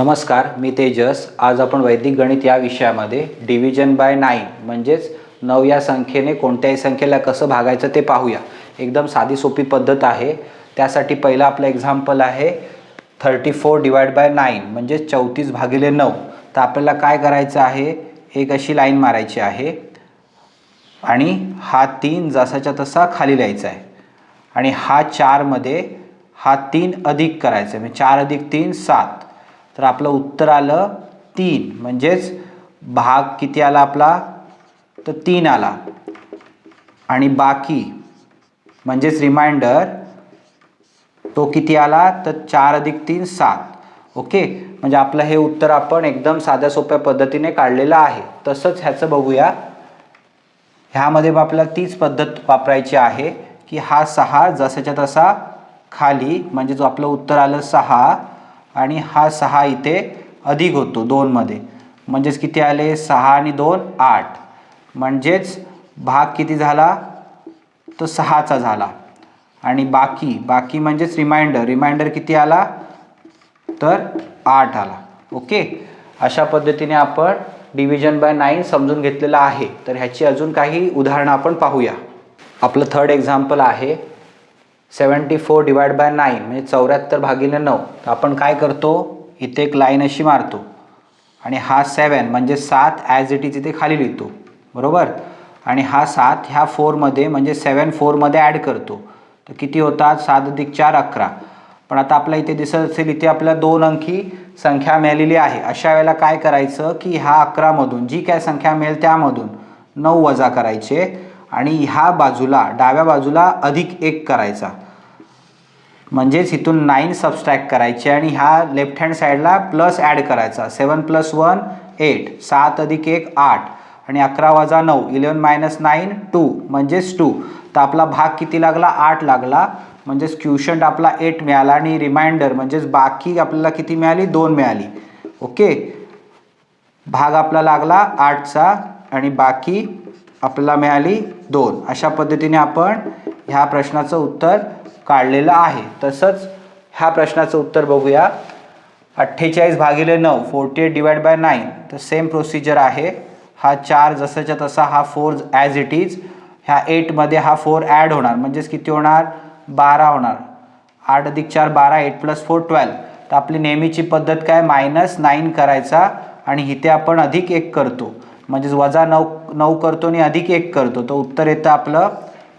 नमस्कार मी तेजस. आज आपण वैदिक गणित या विषयामध्ये डिव्हिजन बाय नाईन म्हणजेच नऊ या संख्येने कोणत्याही संख्येला कसं भागायचं ते पाहूया. एकदम साधी सोपी पद्धत आहे. त्यासाठी पहिलं आपलं एक्झाम्पल आहे thirty four divide by nine म्हणजेच चौतीस भागिले नऊ. तर आपल्याला काय करायचं आहे? एक अशी लाईन मारायची आहे. आणि हा तीन जसाच्या तसा खाली लिहायचा आहे. आणि हा चारमध्ये हा तीन अधिक करायचा आहे. म्हणजे चार अधिक तीन सात. तर आपलं उत्तर आलं तीन. म्हणजेच भाग किती आला आपला? तर तीन आला. आणि बाकी म्हणजेच रिमाइंडर तो किती आला? तर चार अधिक तीन सात. ओके? म्हणजे आपलं हे उत्तर आपण एकदम साध्या सोप्या पद्धतीने काढलेलं आहे. तसंच ह्याचं बघूया. ह्यामध्ये आपल्याला तीच पद्धत वापरायची आहे की हा सहा जसाच्या तसा खाली म्हणजे जो आपलं उत्तर आलं सहा आणि हा सहा इथे अधिक होतो दोनमध्ये. म्हणजेच किती आले? सहा आणि दोन आठ. म्हणजेच भाग किती झाला? तर सहाचा झाला. आणि बाकी बाकी म्हणजेच रिमाइंडर रिमाइंडर किती आला? तर आठ आला. ओके? अशा पद्धतीने आपण डिव्हिजन बाय नाईन समजून घेतलेलं आहे. तर ह्याची अजून काही उदाहरणं आपण पाहूया. आपलं थर्ड एक्झाम्पल आहे. Seventy four divide by nine म्हणजे चौऱ्याहत्तर भागिले नऊ. तर आपण काय करतो? इथे एक लाईन अशी मारतो. आणि हा सेवन म्हणजे सात ॲज इट इज इथे खाली लिहितो. बरोबर? आणि हा सात ह्या फोरमध्ये म्हणजे सेवन फोरमध्ये ॲड करतो. तर किती होतात? सात अधिक चार अकरा. पण आता आपल्या इथे दिसत असेल इथे आपल्याला दोन अंकी संख्या मिळालेली आहे. अशा वेळेला काय करायचं? की ह्या अकरामधून जी काय संख्या मिळेल त्यामधून नऊ वजा करायचे. आणि ह्या बाजूला डाव्या बाजूला अधिक एक करायचा. म्हणजेच इथून नाईन सबस्ट्रॅक्ट करायचे आणि ह्या लेफ्ट हँड साईडला प्लस ॲड करायचा. सेवन प्लस वन एट सात अधिक एक आठ. आणि अकरा वजा नऊ इलेवन मायनस नाईन टू म्हणजेच टू तर आपला भाग किती लागला? आठ लागला. म्हणजेच क्युशंट आपला एट मिळाला आणि रिमाइंडर म्हणजेच बाकी आपल्याला किती मिळाली? दोन मिळाली. ओके भाग आपला लागला आठचा आणि बाकी आपल्याला मिळाली दोन. अशा पद्धतीने आपण ह्या प्रश्नाचं उत्तर काढलेलं आहे. तसंच ह्या प्रश्नाचं उत्तर बघूया. अठ्ठेचाळीस भागिले नऊ forty eight divide by nine तर सेम प्रोसिजर आहे. हा चार जसाच्या तसा हा फोर ॲज इट इज ह्या एटमध्ये हा फोर ॲड होणार. म्हणजेच किती होणार? बारा होणार. आठ अधिक चार बारा एट प्लस फोर ट्वेल्व तर आपली नेहमीची पद्धत काय? मायनस नाईन करायचा. आणि इथे आपण अधिक एक करतो. म्हणजेच वजा नऊ नऊ करतो आणि अधिक एक करतो. तर उत्तर येतं आपलं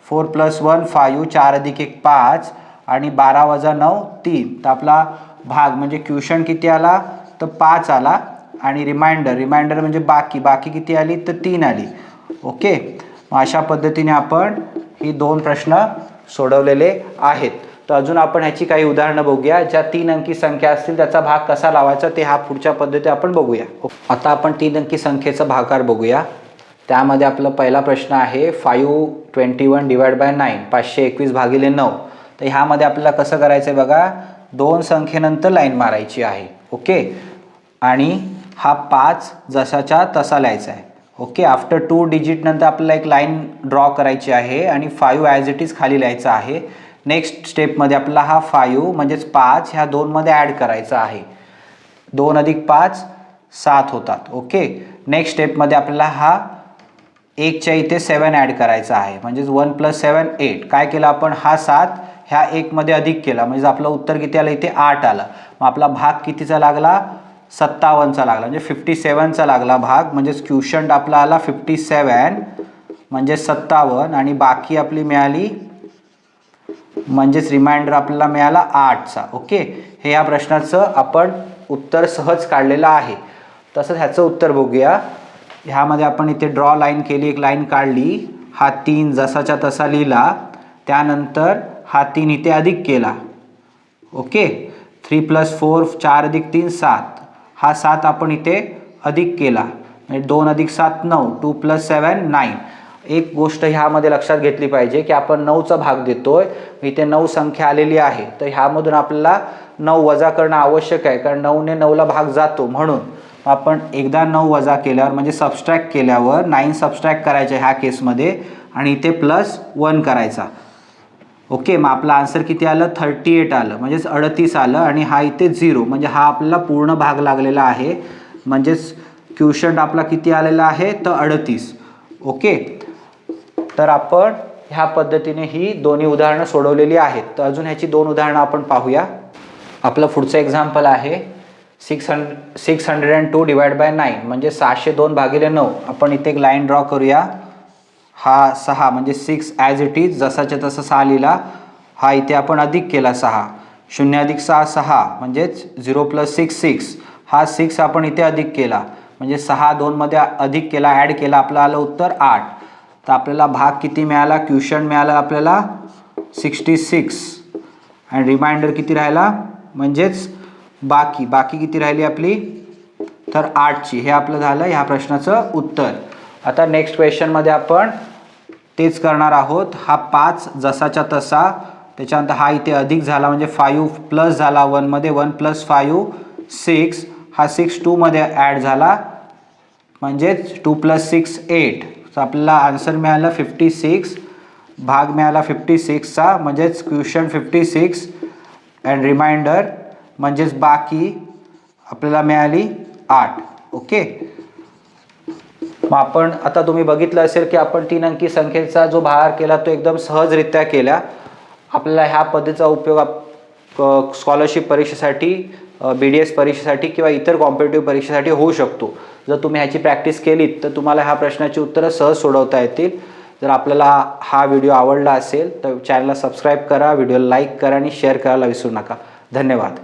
फोर प्लस वन फायू चार अधिक एक पाच आणि बारा वजा नऊ तीन. तर आपला भाग म्हणजे क्युशन किती आला? तर पाच आला. आणि रिमाइंडर रिमाइंडर म्हणजे बाकी. बाकी किती आली? तर तीन आली. ओके? मग अशा पद्धतीने आपण ही दोन प्रश्न सोडवलेले आहेत. तर अजून आपण ह्याची काही उदाहरणं बघूया. ज्या तीन अंकी संख्या असतील त्याचा भाग कसा लावायचा ते हा पुढच्या पद्धती आपण बघूया. आता आपण तीन अंकी संख्येचा भागाकार बघूया. त्यामध्ये आपला पहिला प्रश्न आहे five twenty one divide by nine पाचशे एकवीस भागिले नऊ. तर ह्यामध्ये आपल्याला कसं करायचं आहे बघा दोन संख्येनंतर लाईन मारायची आहे. ओके? आणि हा पाच जसाच्या तसा लिहायचा आहे. ओके? आफ्टर टू डिजिटनंतर आपल्याला एक लाईन ड्रॉ करायची आहे आणि फायू ॲज इट इज खाली लिहायचं आहे. नेक्स्ट स्टेपमध्ये आपला हा फायू म्हणजेच पाच ह्या दोनमध्ये ॲड करायचा आहे. दोन अधिक पाच सात होतात. ओके नेक्स्ट स्टेपमध्ये आपल्याला हा एकच्या इथे सेवन ॲड करायचा आहे. म्हणजेच वन प्लस सेवन एट काय केलं आपण? हा सात ह्या एकमध्ये अधिक केला. म्हणजे आपलं उत्तर किती आलं? इथे आठ आलं. मग आपला भाग कितीचा लागला? सत्तावन्नचा लागला. म्हणजे फिफ्टी सेवनचा लागला भाग. म्हणजेच क्युशंट आपला आला फिफ्टी सेवन म्हणजे सत्तावन्न. आणि बाकी आपली मिळाली म्हणजेच रिमाइंडर आपल्याला मिळाला आठचा ओके हे या प्रश्नाचं आपण उत्तर सहज काढलेलं आहे. तसंच ह्याचं उत्तर बघूया. ह्यामध्ये आपण इथे ड्रॉ लाईन केली एक लाईन काढली. हा तीन जसाच्या तसा लिहिला. त्यानंतर हा तीन इथे अधिक केला. ओके थ्री प्लस फोर चार अधिक तीन सात. हा सात आपण इथे अधिक केला. म्हणजे दोन अधिक सात नऊ. टू प्लस सेवन नाईन एक गोष्ट ह्यामध्ये लक्षात घेतली पाहिजे की आपण नऊचा भाग देतोय इथे नऊ संख्या आलेली आहे. तर ह्यामधून आपल्याला नऊ वजा करणं आवश्यक आहे कारण नऊने नऊला भाग जातो. म्हणून आपण एकदा नऊ वजा केल्यावर म्हणजे सबस्ट्रॅक्ट केल्यावर नाईन सबस्ट्रॅक्ट करायच्या ह्या केसमध्ये आणि इथे प्लस वन करायचा. ओके मग आपलं आन्सर किती आलं? थर्टी एट आलं. म्हणजेच अडतीस आलं आणि हा इथे झिरो म्हणजे हा आपला पूर्ण भाग लागलेला आहे. म्हणजेच क्युशंट आपला किती आलेला आहे? तर अडतीस. ओके तर आपण ह्या पद्धतीने ही दोन्ही उदाहरणं सोडवलेली आहेत. तर अजून ह्याची दोन उदाहरणं आपण पाहूया. आपलं पुढचं एक्झाम्पल आहे six hundred six hundred and two divide by nine म्हणजे सहाशे दोन भागिले नऊ. आपण इथे एक लाईन ड्रॉ करूया. हा सहा म्हणजे सिक्स ॲज इट इज जसाच्या तसा सहा लिहिला. हा इथे आपण अधिक केला सहा. शून्य अधिक सहा सहा म्हणजेच झिरो प्लस सिक्स सिक्स हा सिक्स आपण इथे अधिक केला. म्हणजे सहा दोनमध्ये अधिक केला ॲड केला आपलं आलं उत्तर आठ. तर आपल्याला भाग किती मिळाला? क्युशन मिळाला आपल्याला सिक्स्टी सिक्स आणि रिमाइंडर किती राहिला? म्हणजेच बाकी. बाकी किती राहिली आपली? तर आठची. हे आपलं झालं ह्या प्रश्नाचं उत्तर. आता नेक्स्ट क्वेश्चनमध्ये आपण तेच करणार आहोत. हा पाच जसाच्या तसा. त्याच्यानंतर हा इथे अधिक झाला म्हणजे फायू प्लस झाला वनमध्ये वन प्लस फायू सिक्स हा सिक्स टूमध्ये ॲड झाला. म्हणजेच टू प्लस सिक्स एट तर आपल्याला आन्सर मिळाला फिफ्टी सिक्स भाग मिळाला फिफ्टी सिक्सचा म्हणजेच question fifty six and reminder म्हणजेच बाकी आपल्याला मिळाली आठ. ओके मग आपण आता तुम्ही बघितलं असेल की आपण तीन अंकी संख्येचा जो भार केला तो एकदम सहजरित्या केला. आपल्याला ह्या पद्धतीचा उपयोग आप स्कॉलरशिप परीक्षेसाठी बी डी एस परीक्षेसाठी किंवा इतर कॉम्पिटेटिव्ह परीक्षेसाठी होऊ शकतो. जर तुम्ही ह्याची प्रॅक्टिस केलीत तर तुम्हाला ह्या प्रश्नाची उत्तरं सहज सोडवता येतील. जर आपल्याला हा व्हिडिओ आवडला असेल तर चॅनलला सबस्क्राईब करा व्हिडिओला लाईक करा आणि शेअर करायला विसरू नका. धन्यवाद.